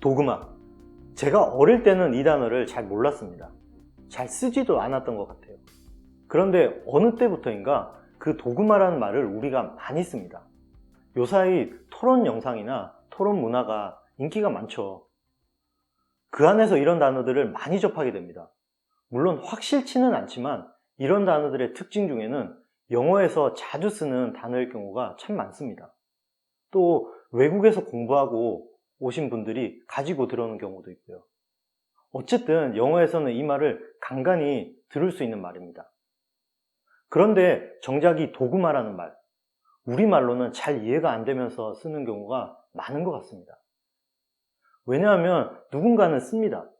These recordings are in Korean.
도그마. 제가 어릴 때는 이 단어를 잘 몰랐습니다. 잘 쓰지도 않았던 것 같아요. 그런데 어느 때부터인가 그 도그마라는 말을 우리가 많이 씁니다. 요사이 토론 영상이나 토론 문화가 인기가 많죠. 그 안에서 이런 단어들을 많이 접하게 됩니다. 물론 확실치는 않지만 이런 단어들의 특징 중에는 영어에서 자주 쓰는 단어일 경우가 참 많습니다. 또 외국에서 공부하고 오신 분들이 가지고 들어오는 경우도 있고요. 어쨌든 영어에서는 이 말을 간간히 들을 수 있는 말입니다. 그런데 정작 이 도구마라는 말, 우리말로는 잘 이해가 안 되면서 쓰는 경우가 많은 것 같습니다. 왜냐하면 누군가는 씁니다.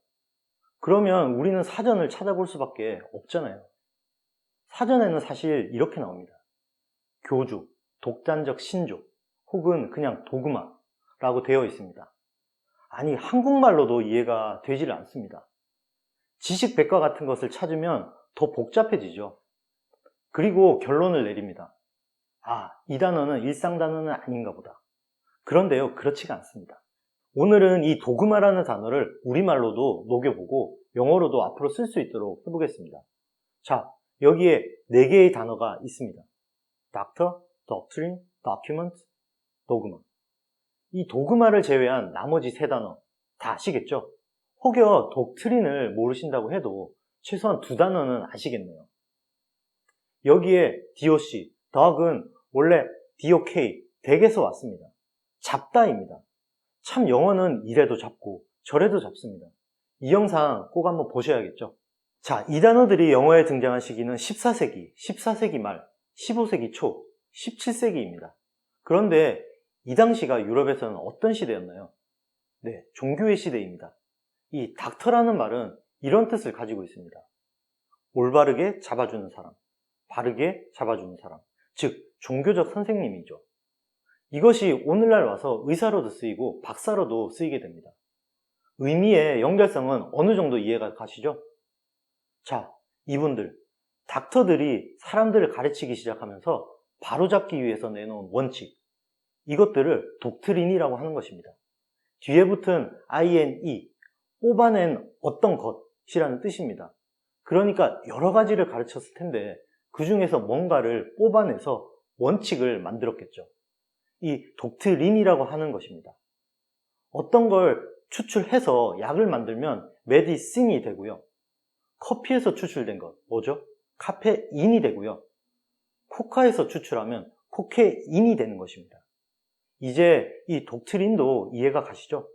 그러면 우리는 사전을 찾아볼 수밖에 없잖아요. 사전에는 사실 이렇게 나옵니다. 교주, 독단적 신조, 혹은 그냥 도그마라고 되어 있습니다. 아니, 한국말로도 이해가 되질 않습니다. 지식 백과 같은 것을 찾으면 더 복잡해지죠. 그리고 결론을 내립니다. 아, 이 단어는 일상 단어는 아닌가 보다. 그런데요, 그렇지가 않습니다. 오늘은 이 도그마라는 단어를 우리말로도 녹여보고 영어로도 앞으로 쓸 수 있도록 해보겠습니다. 자, 여기에 네 개의 단어가 있습니다. Doctor, Doctrine, Document, 도그마. 이 도그마를 제외한 나머지 세 단어 다 아시겠죠? 혹여 독트린을 모르신다고 해도 최소한 두 단어는 아시겠네요. 여기에 DOC, 덕은 원래 DOK, 덱에서 왔습니다. 잡다입니다. 참 영어는 이래도 잡고 저래도 잡습니다. 이 영상 꼭 한번 보셔야겠죠? 자, 이 단어들이 영어에 등장한 시기는 14세기, 14세기 말, 15세기 초, 17세기입니다. 그런데 이 당시가 유럽에서는 어떤 시대였나요? 네, 종교의 시대입니다. 이 닥터라는 말은 이런 뜻을 가지고 있습니다. 올바르게 잡아주는 사람, 바르게 잡아주는 사람, 즉 종교적 선생님이죠. 이것이 오늘날 와서 의사로도 쓰이고 박사로도 쓰이게 됩니다. 의미의 연결성은 어느 정도 이해가 가시죠? 자, 이분들, 닥터들이 사람들을 가르치기 시작하면서 바로잡기 위해서 내놓은 원칙, 이것들을 독트린이라고 하는 것입니다. 뒤에 붙은 ine, 뽑아낸 어떤 것이라는 뜻입니다. 그러니까 여러 가지를 가르쳤을 텐데 그 중에서 뭔가를 뽑아내서 원칙을 만들었겠죠. 이 독트린이라고 하는 것입니다. 어떤 걸 추출해서 약을 만들면 메디신이 되고요. 커피에서 추출된 것 뭐죠? 카페인이 되고요. 코카에서 추출하면 코케인이 되는 것입니다. 이제 이 독트린도 이해가 가시죠?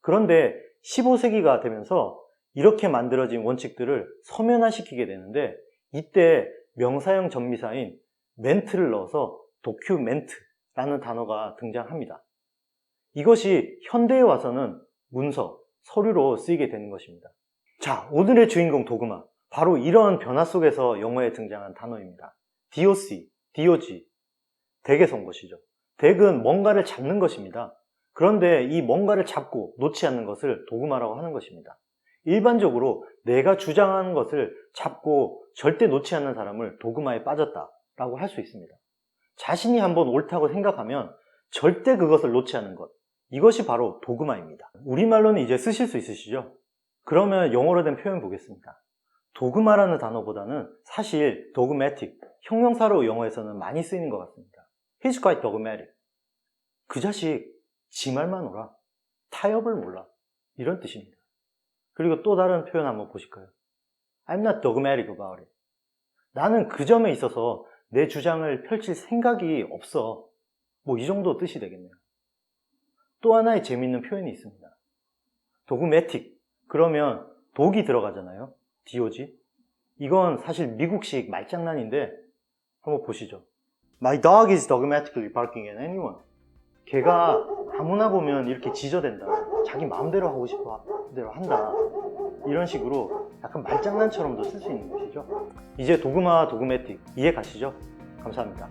그런데 15세기가 되면서 이렇게 만들어진 원칙들을 서면화시키게 되는데 이때 명사형 전미사인 멘트를 넣어서 도큐멘트라는 단어가 등장합니다. 이것이 현대에 와서는 문서, 서류로 쓰이게 되는 것입니다. 자, 오늘의 주인공 도그마. 바로 이러한 변화 속에서 영어에 등장한 단어입니다. DOC, DOG. 온 것이죠. 덱은 뭔가를 잡는 것입니다. 그런데 이 뭔가를 잡고 놓지 않는 것을 도그마라고 하는 것입니다. 일반적으로 내가 주장하는 것을 잡고 절대 놓지 않는 사람을 도그마에 빠졌다라고 할 수 있습니다. 자신이 한번 옳다고 생각하면 절대 그것을 놓지 않는 것. 이것이 바로 도그마입니다. 우리말로는 이제 쓰실 수 있으시죠? 그러면 영어로 된 표현 보겠습니다. 도그마라는 단어보다는 사실 dogmatic, 형용사로 영어에서는 많이 쓰이는 것 같습니다. He's quite dogmatic. 그 자식 지 말만 오라. 타협을 몰라. 이런 뜻입니다. 그리고 또 다른 표현 한번 보실까요? I'm not dogmatic about it. 나는 그 점에 있어서 내 주장을 펼칠 생각이 없어. 뭐 이 정도 뜻이 되겠네요. 또 하나의 재미있는 표현이 있습니다. dogmatic. 그러면 독이 들어가잖아요. DOG. 이건 사실 미국식 말장난인데 한번 보시죠. My dog is dogmatically barking at anyone. 걔가 아무나 보면 이렇게 지저댄다. 자기 마음대로 하고 싶어 대로 한다. 이런 식으로 약간 말장난처럼도 쓸 수 있는 것이죠. 이제 도그마 도그매틱 이해 가시죠? 감사합니다.